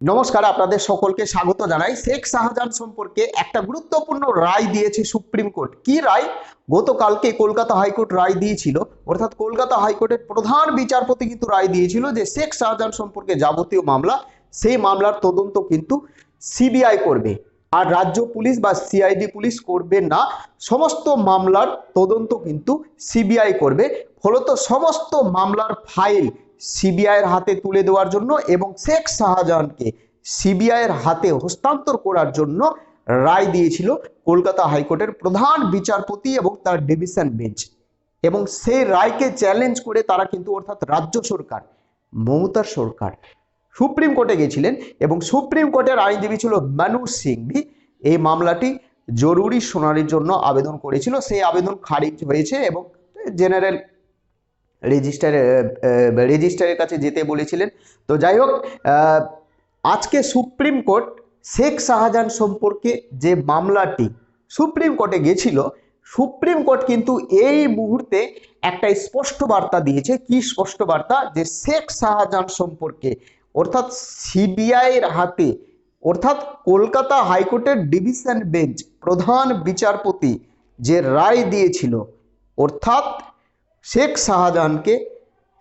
নমস্কার, আপনাদের সকলকে স্বাগত জানাই। শেখ শাহজাহান সম্পর্কে একটা গুরুত্বপূর্ণ রায় দিয়েছে সুপ্রিম কোর্ট। কি রায়? গতকালকে কলকাতা হাইকোর্ট রায় দিয়েছিল। অর্থাৎ কলকাতা হাইকোর্টের প্রধান বিচারপতি কিন্তু রায় দিয়েছিল যে শেখ শাহজাহান সম্পর্কে যাবতীয় মামলা, সেই মামলার তদন্ত কিন্তু সিবিআই করবে। আর রাজ্য পুলিশ বা সিআইডি পুলিশ করবে না। সমস্ত মামলার তদন্ত কিন্তু সিবিআই করবে। ফলত সমস্ত মামলার ফাইল সিবিআইয়ের হাতে তুলে দেওয়ার জন্য এবং শেখ শাহজাহানকে সিবিআইয়ের হাতে হস্তান্তর করার জন্য রায় দিয়েছিল কলকাতা হাইকোর্টের প্রধান বিচারপতি এবং তার ডিভিশন বেঞ্চ। এবং সেই রায়কে চ্যালেঞ্জ করে তারা কিন্তু অর্থাৎ রাজ্য সরকার, মমতার সরকার, সুপ্রিম কোর্টে গেছিলেন এবং সুপ্রিম কোর্টের আইনজীবী ছিল মানুষ সিংভি। এই মামলাটি জরুরি শুনানির জন্য আবেদন করেছিল। সেই আবেদন খারিজ হয়েছে এবং জেনারেল রেজিস্টার রেজিস্টারের কাছে যেতে বলেছিলেন। তো যাই হোক আজকে সুপ্রিম কোর্ট শেখ শাহজাহান সম্পর্কে যে মামলাটি সুপ্রিম কোর্টে গেছিল, সুপ্রিম কোর্ট কিন্তু এই মুহূর্তে একটা স্পষ্ট বার্তা দিয়েছে। কি স্পষ্ট বার্তা? যে শেখ শাহজাহান সম্পর্কে, অর্থাৎ সিবিআইয়ের হাতে, অর্থাৎ কলকাতা হাইকোর্টের ডিভিশন বেঞ্চ প্রধান বিচারপতি যে রায় দিয়েছিল, অর্থাৎ শেখ শাহজাহানকে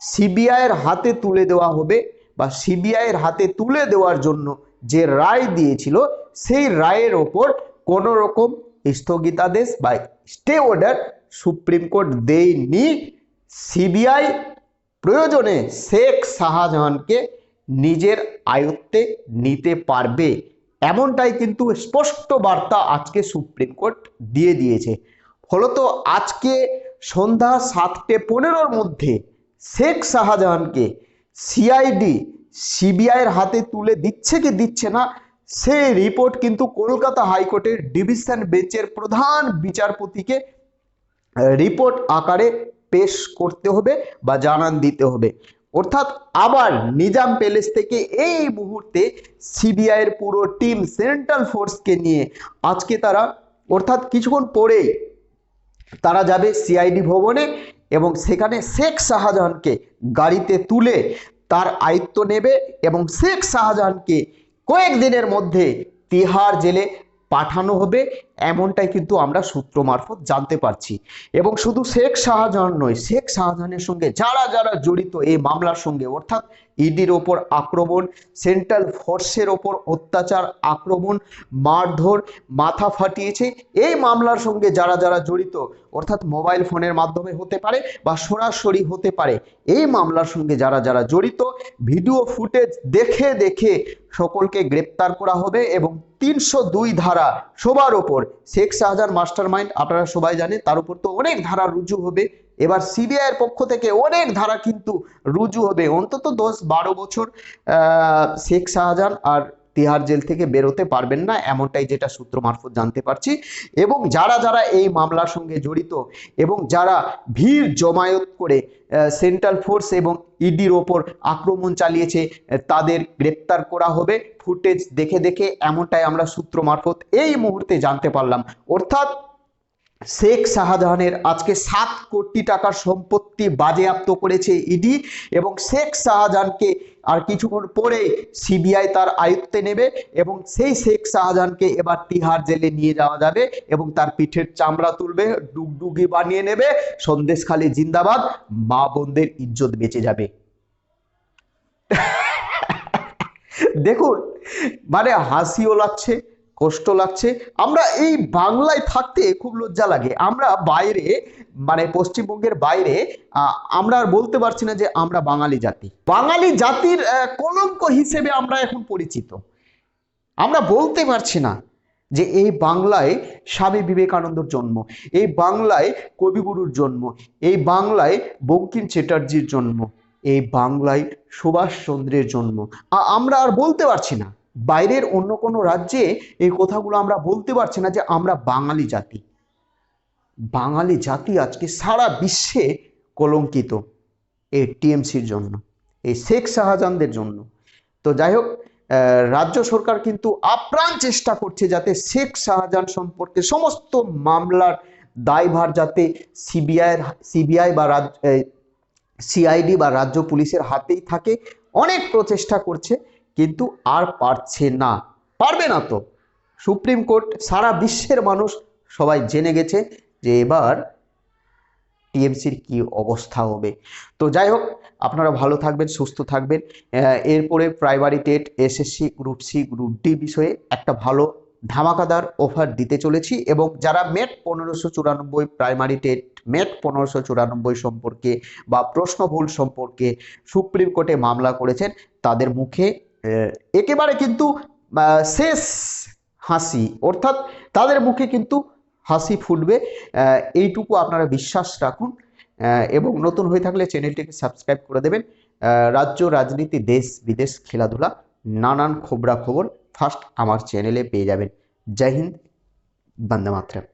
সিবিআইয়ের হাতে তুলে দেওয়া হবে বা সিবিআইয়ের হাতে তুলে দেওয়ার জন্য যে রায় দিয়েছিল, সেই রায়ের ওপর কোনো রকম স্থগিতাদেশ বা স্টে অর্ডার সুপ্রিম কোর্ট দেয়নি। সিবিআই প্রয়োজনে শেখ শাহজাহানকে নিজের আয়ত্তে নিতে পারবে। এমনটাই কিন্তু স্পষ্ট বার্তা আজকে সুপ্রিম কোর্ট দিয়ে দিয়েছে। ফলত আজকে সন্ধ্যা সাতটে পনেরোর মধ্যে শেখ শাহজাহানকে সিআইডি সিবিআইয়ের হাতে তুলে দিচ্ছে কি দিচ্ছে না, সেই রিপোর্ট কিন্তু কলকাতা হাইকোর্টের ডিভিশন বেঞ্চের প্রধান বিচারপতিকে রিপোর্ট আকারে পেশ করতে হবে বা জানান দিতে হবে। অর্থাৎ আবার নিজাম প্যালেস থেকে এই মুহূর্তে সিবিআইয়ের পুরো টিম সেন্ট্রাল ফোর্সকে নিয়ে আজকে তারা, অর্থাৎ কিছুক্ষণ পরেই তারা যাবে সিআইডি ভবনে এবং সেখানে শেখ শাহজাহানকে গাড়িতে তুলে তার আয়ত্ত নেবে এবং শেখ শাহজাহানকে কয়েকদিনের মধ্যে তিহার জেলে পাঠানো হবে, এমনটাই কিন্তু আমরা সূত্র মারফত জানতে পারছি। এবং শুধু শেখ শাহজাহান নয়, শেখ শাহজাহানের সঙ্গে যারা যারা জড়িত এই মামলার সঙ্গে, অর্থাৎ ইডির ওপর আক্রমণ, সেন্ট্রাল ফোর্সের ওপর অত্যাচার, আক্রমণ, মারধর, মাথা ফাটিয়েছে, এই মামলার সঙ্গে যারা যারা জড়িত, অর্থাৎ মোবাইল ফোনের মাধ্যমে হতে পারে বা সরাসরি হতে পারে, এই মামলার সঙ্গে যারা যারা জড়িত, ভিডিও ফুটেজ দেখে দেখে সকলকে গ্রেপ্তার করা হবে এবং তিনশো দুই ধারা সবার ওপর শেখ শাহজাহান মাস্টার মাইন্ড আপনারা সবাই জানেন, তার উপর তো অনেক ধারা রুজু হবে। এবার সিবিআইয়ের পক্ষ থেকে অনেক ধারা কিন্তু রুজু হবে। অন্তত দশ বারো বছর শেখ শাহজাহান আর তিহার জেল থেকে বেরোতে পারবেন না, এমনটাই যেটা সূত্র মারফত জানতে পারছি। এবং যারা যারা এই মামলার সঙ্গে জড়িত এবং যারা ভিড় জমায়েত করে সেন্ট্রাল ফোর্স এবং ইডির ওপর আক্রমণ চালিয়েছে তাদের গ্রেপ্তার করা হবে। ফুটেজ দেখে দেখে এমনটাই আমরা সূত্র মারফত এই মুহূর্তে জানতে পারলাম। অর্থাৎ শেখ শাহজাহানের আজকে সাত কোটি টাকার সম্পত্তি বাজেয়াপ্ত করেছে ইডি এবং শেখ শাহজাহানকে আর কিছুক্ষণ পরে সিবিআই তার আয়ত্তে নেবে এবং সেই শেখ শাহজাহানকে এবার তিহার জেলে নিয়ে যাওয়া যাবে এবং তার পিঠের চামড়া তুলবে, ডুগডুগি বানিয়ে নেবে, সন্দেশখালী জিন্দাবাদ, মা বোনদের ইজ্জত বেঁচে যাবে। দেখুন মানে হাসিও লাগছে কষ্ট লাগছে। আমরা এই বাংলায় থাকতে খুব লজ্জা লাগে। আমরা বাইরে মানে পশ্চিমবঙ্গের বাইরে আমরা আর বলতে পারছি না যে আমরা বাঙালি জাতি। বাঙালি জাতির কলঙ্ক হিসেবে আমরা এখন পরিচিত। আমরা বলতে পারছি না যে এই বাংলায় স্বামী বিবেকানন্দর জন্ম, এই বাংলায় কবিগুরুর জন্ম, এই বাংলায় বঙ্কিম চ্যাটার্জির জন্ম, এই বাংলায় সুভাষচন্দ্রের জন্ম। আমরা আর বলতে পারছি না। বাইরের অন্য কোনো রাজ্যে এই কথাগুলো আমরা বলতে পারছি না যে আমরা বাঙালি জাতি। বাঙালি জাতি আজকে সারা বিশ্বে কলঙ্কিত এই টিএমসির জন্য, এই শেখ শাহজাহানদের জন্য। তো যাই হোক রাজ্য সরকার কিন্তু আপ্রাণ চেষ্টা করছে যাতে শেখ শাহজাহান সম্পর্কে সমস্ত মামলার দায়ভার যাতে সিবিআই সিবিআই বা সিআইডি বা রাজ্য পুলিশের হাতেই থাকে। অনেক প্রচেষ্টা করছে। কিন্তু আর পারছে না। পারবে না তো। সুপ্রিম কোর্ট সারা বিশ্বের মানুষ সবাই জেনে গেছে যে এবার টিএমসির কি অবস্থা হবে। তো যাই হোক, আপনারা ভালো থাকবেন, সুস্থ থাকবেন। এরপরে primary TET SSC group C group D বিষয়ে একটা ভালো ধামাকাদার অফার দিতে চলেছি এবং যারা মেট পনেরোশো চুরানব্বই প্রাইমারি টেট মেট পনেরোশো চুরানব্বই সম্পর্কে বা প্রশ্ন ভুল সম্পর্কে সুপ্রিম কোর্টে মামলা করেছেন, তাদের মুখে একেবারে কিন্তু শেষ হাসি, অর্থাৎ তাদের মুখে কিন্তু হাসি ফুটবে। এইটুকু আপনারা বিশ্বাস রাখুন। এবং নতুন হয়ে থাকলে চ্যানেলটিকে সাবস্ক্রাইব করে দেবেন। রাজ্য, রাজনীতি, দেশ, বিদেশ, খেলাধুলা, নানান খবরা খবর ফার্স্ট আমার চ্যানেলে পেয়ে যাবেন। জয় হিন্দ, বন্দে মাতরম।